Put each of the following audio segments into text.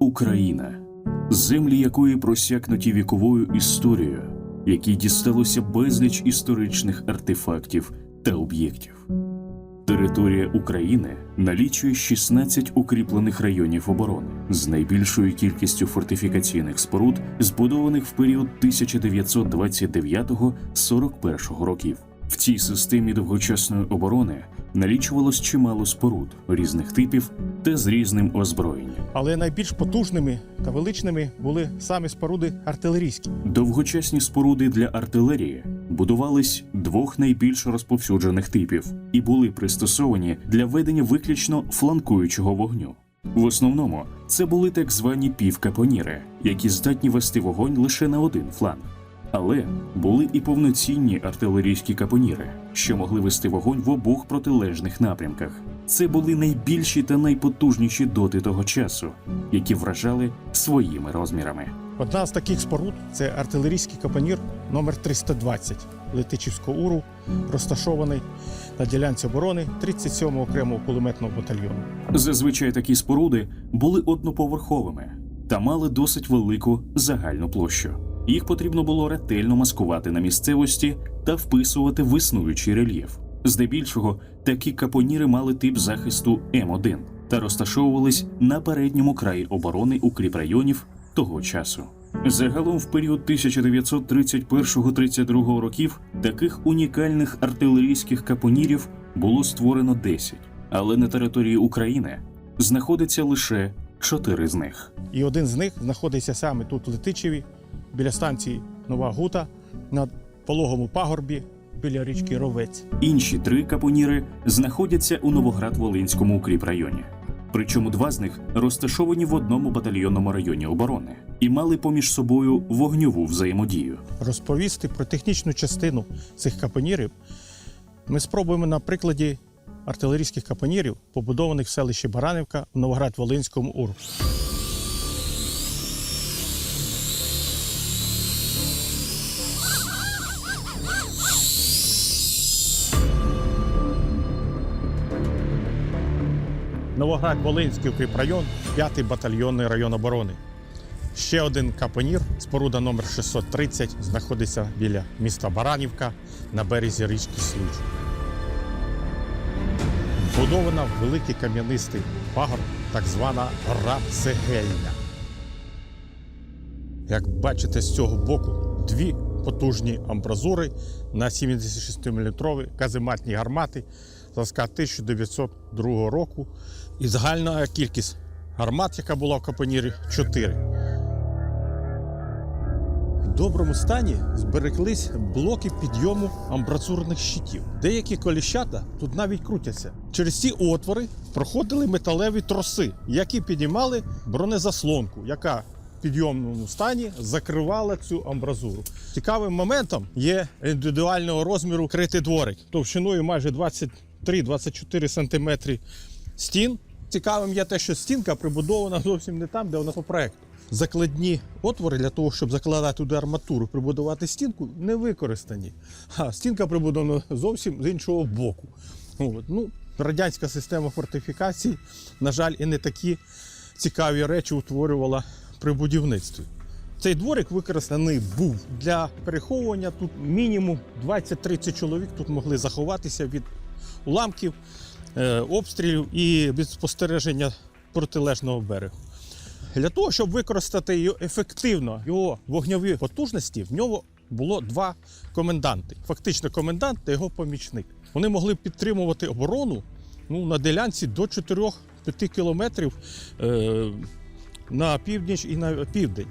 Україна, землі якої просякнуті віковою історією, якій дісталося безліч історичних артефактів та об'єктів. Територія України налічує 16 укріплених районів оборони з найбільшою кількістю фортифікаційних споруд, збудованих в період 1929-41 років. В цій системі довгочасної оборони налічувалось чимало споруд різних типів та з різним озброєнням. Але найбільш потужними та величними були саме споруди артилерійські. Довгочасні споруди для артилерії будувались двох найбільш розповсюджених типів і були пристосовані для ведення виключно фланкуючого вогню. В основному це були так звані півкапоніри, які здатні вести вогонь лише на один фланг. Але були і повноцінні артилерійські капоніри, що могли вести вогонь в обох протилежних напрямках. Це були найбільші та найпотужніші доти того часу, які вражали своїми розмірами. Одна з таких споруд це артилерійський капонір номер 320 Летичівського УРУ, розташований на ділянці оборони 37-го окремого кулеметного батальйону. Зазвичай такі споруди були одноповерховими та мали досить велику загальну площу. Їх потрібно було ретельно маскувати на місцевості та вписувати в існуючий рельєф. Здебільшого такі капоніри мали тип захисту М1 та розташовувались на передньому краї оборони укріпрайонів того часу. Загалом в період 1931-32 років таких унікальних артилерійських капонірів було створено 10, але на території України знаходиться лише 4 з них. І один з них знаходиться саме тут, в Летичеві, біля станції Нова Гута, на пологому пагорбі біля річки Ровець. Інші три капоніри знаходяться у Новоград-Волинському укріпрайоні. Причому два з них розташовані в одному батальйонному районі оборони і мали поміж собою вогньову взаємодію. Розповісти про технічну частину цих капонірів ми спробуємо на прикладі артилерійських капонірів, побудованих в селищі Баранівка в Новоград-Волинському УРУ. Новоград-Волинський укріпрайон, 5-й батальйонний район оборони. Ще один капонір, споруда номер 630, знаходиться біля міста Баранівка на березі річки Случ. Будована в великий кам'янистий пагорб, так звана гора Цегельня. Як бачите, з цього боку дві потужні амбразури на 76 мм казематні гармати зразка 1902 року. І загальна кількість гармат, яка була в капонірі, 4. В доброму стані збереглись блоки підйому амбразурних щитів. Деякі коліщата тут навіть крутяться. Через ці отвори проходили металеві троси, які підіймали бронезаслонку, яка в підйомному стані закривала цю амбразуру. Цікавим моментом є індивідуального розміру критий дворик, товщиною майже 23-24 см стін. Цікавим є те, що стінка прибудована зовсім не там, де вона по проекту. Закладні отвори для того, щоб закладати туди арматуру, прибудувати стінку, не використані. А стінка прибудована зовсім з іншого боку. От. Ну, радянська система фортифікацій, на жаль, і не такі цікаві речі утворювала при будівництві. Цей дворик використаний був для переховування. Тут мінімум 20-30 чоловік тут могли заховатися від уламків, е, обстрілів і від спостереження протилежного берегу. Для того, щоб використати його ефективно його вогньові потужності, в нього було два коменданти. Фактично, комендант та його помічник. Вони могли підтримувати оборону ну, на ділянці до 4-5 кілометрів е, на північ і на південь.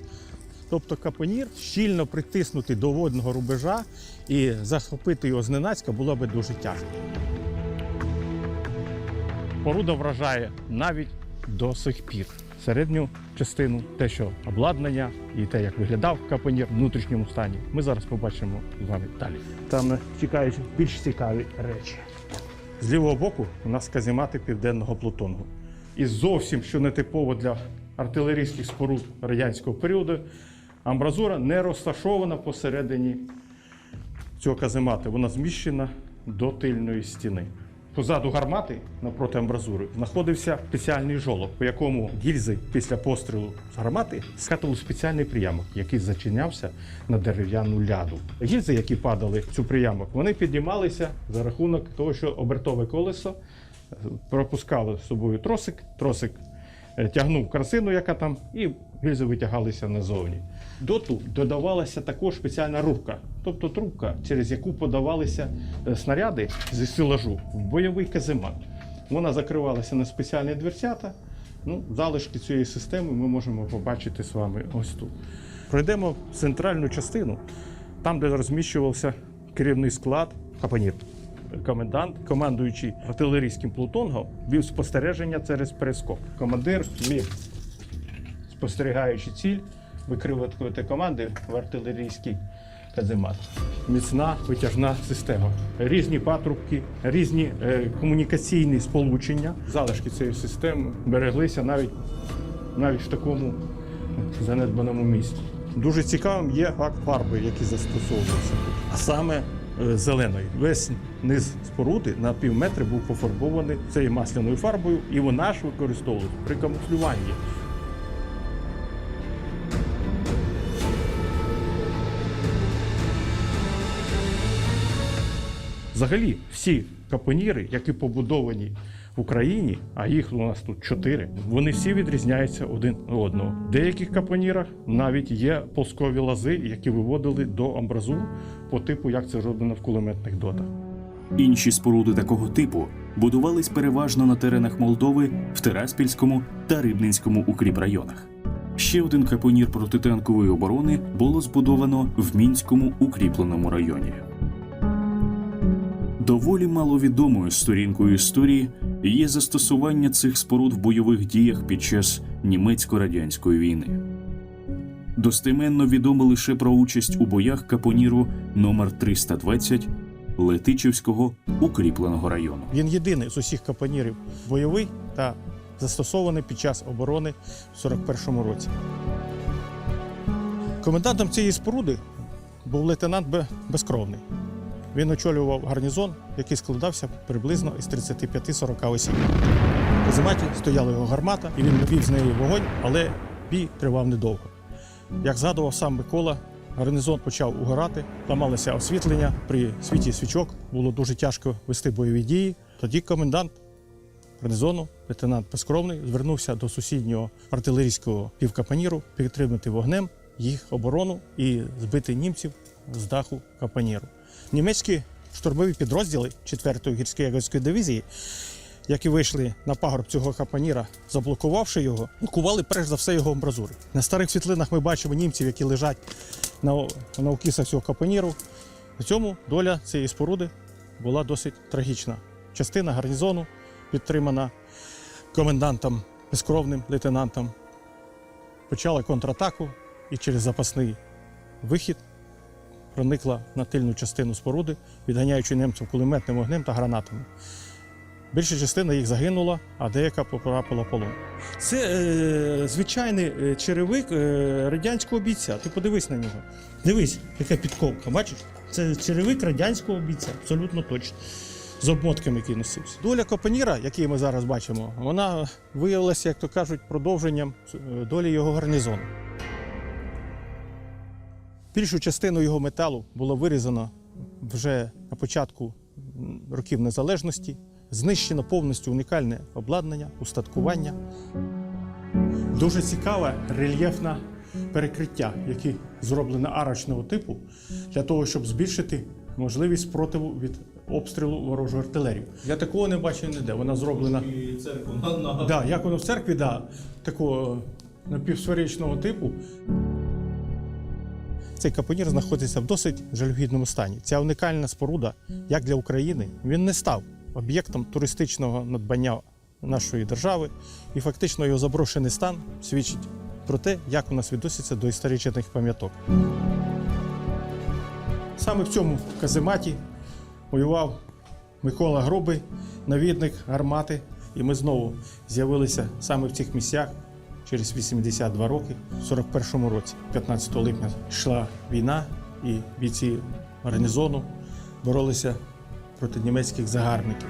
Тобто капонір щільно притиснутий до водного рубежа і захопити його зненацька було би дуже тяжко. Поруда вражає навіть до сих пір. Середню частину, те, що обладнання і те, як виглядав капонір в внутрішньому стані, ми зараз побачимо з вами далі. Там чекають більш цікаві речі. З лівого боку у нас каземати південного Плутонгу. І зовсім що не типово для артилерійських споруд радянського періоду, амбразура не розташована посередині цього каземата. Вона зміщена до тильної стіни. Позаду гармати напроти амбразури знаходився спеціальний жолоб, по якому гільзи після пострілу з гармати скатували спеціальний приямок, який зачинявся на дерев'яну ляду. Гільзи, які падали в цю приямок, вони піднімалися за рахунок того, що обертове колесо пропускало з собою тросик, тросик тягнув карсину, яка там, і гільзи витягалися назовні. Доту додавалася також спеціальна рубка, тобто трубка, через яку подавалися е, снаряди зі стелажу в бойовий каземат. Вона закривалася на спеціальні дверцята. Ну, залишки цієї системи ми можемо побачити з вами ось тут. Пройдемо в центральну частину, там, де розміщувався керівний склад Капанір. Комендант, командуючий артилерійським плутонгом, вів спостереження через перископ. Командир міг спостерігаючи ціль, викривати команди в артилерійський каземат. Міцна витяжна система. Різні патрубки, різні е, комунікаційні сполучення. Залишки цієї системи береглися навіть, навіть в такому занедбаному місці. Дуже цікавим є акт фарби, який застосовувався. А саме е, зеленої. Весь низ споруди на пів метри був пофарбований цією масляною фарбою, і вона ж використовувалась при камуфлюванні. Взагалі, всі капоніри, які побудовані в Україні, а їх у нас тут чотири, вони всі відрізняються один одного. В деяких капонірах навіть є полскові лази, які виводили до амбразур по типу, як це зроблено в кулеметних дотах. Інші споруди такого типу будувались переважно на теренах Молдови в Тераспільському та Рибненському укріпрайонах. Ще один капонір протитанкової оборони було збудовано в мінському укріпленому районі. Доволі маловідомою сторінкою історії є застосування цих споруд в бойових діях під час німецько-радянської війни. Достеменно відомо лише про участь у боях капоніру номер 320 Летичівського укріпленого району. Він єдиний з усіх капонірів бойовий та застосований під час оборони в 41-му році. Комендантом цієї споруди був лейтенант Безкровний. Він очолював гарнізон, який складався приблизно із 35-40 осіб. У казематі стояла його гармата, і він вів з неї вогонь, але бій тривав недовго. Як згадував сам Микола, гарнізон почав угорати, ламалося освітлення. При світі свічок було дуже тяжко вести бойові дії. Тоді комендант гарнізону, лейтенант Безкровний, звернувся до сусіднього артилерійського півкапаніру підтримати вогнем їх оборону і збити німців з даху капаніру. Німецькі штурмові підрозділи 4-ї гірської ягодської дивізії які вийшли на пагорб цього капаніра, заблокувавши його, кували перш за все його амбразури. На старих світлинах ми бачимо німців, які лежать на, на укісах цього капаніру. В цьому доля цієї споруди була досить трагічна. Частина гарнізону, підтримана комендантом, безкровним лейтенантом, почала контратаку і через запасний вихід проникла на тильну частину споруди, відганяючи немців кулеметним вогнем та гранатами. Більша частина їх загинула, а деяка потрапила полон. Це е, звичайний е, черевик е, радянського бійця. Ти подивись на нього. Дивись, яка підковка, бачиш? Це черевик радянського бійця, абсолютно точно. З обмотками, який носився. Доля Копаніра, який ми зараз бачимо, вона виявилася, як то кажуть, продовженням е, долі його гарнізону. Більшу частину його металу було вирізано вже на початку років незалежності. Знищено повністю унікальне обладнання, устаткування. Дуже цікаве рельєфне перекриття, яке зроблено арочного типу для того, щоб збільшити можливість спротиву від обстрілу ворожої артилерії. Я такого не бачив ніде. Вона зроблена. Церкву. Да, як воно в церкві, да, такого напівсферичного типу. Цей капонір знаходиться в досить жалюгідному стані. Ця унікальна споруда, як для України, він не став об'єктом туристичного надбання нашої держави, і фактично його заброшений стан свідчить про те, як у нас відносяться до історичних пам'яток. Саме в цьому казематі воював Микола Грубий, навідник гармати, і ми знову з'явилися саме в цих місцях через 82 роки, в 41-му році, 15 липня, йшла війна, і бійці гарнізону боролися проти німецьких загарбників.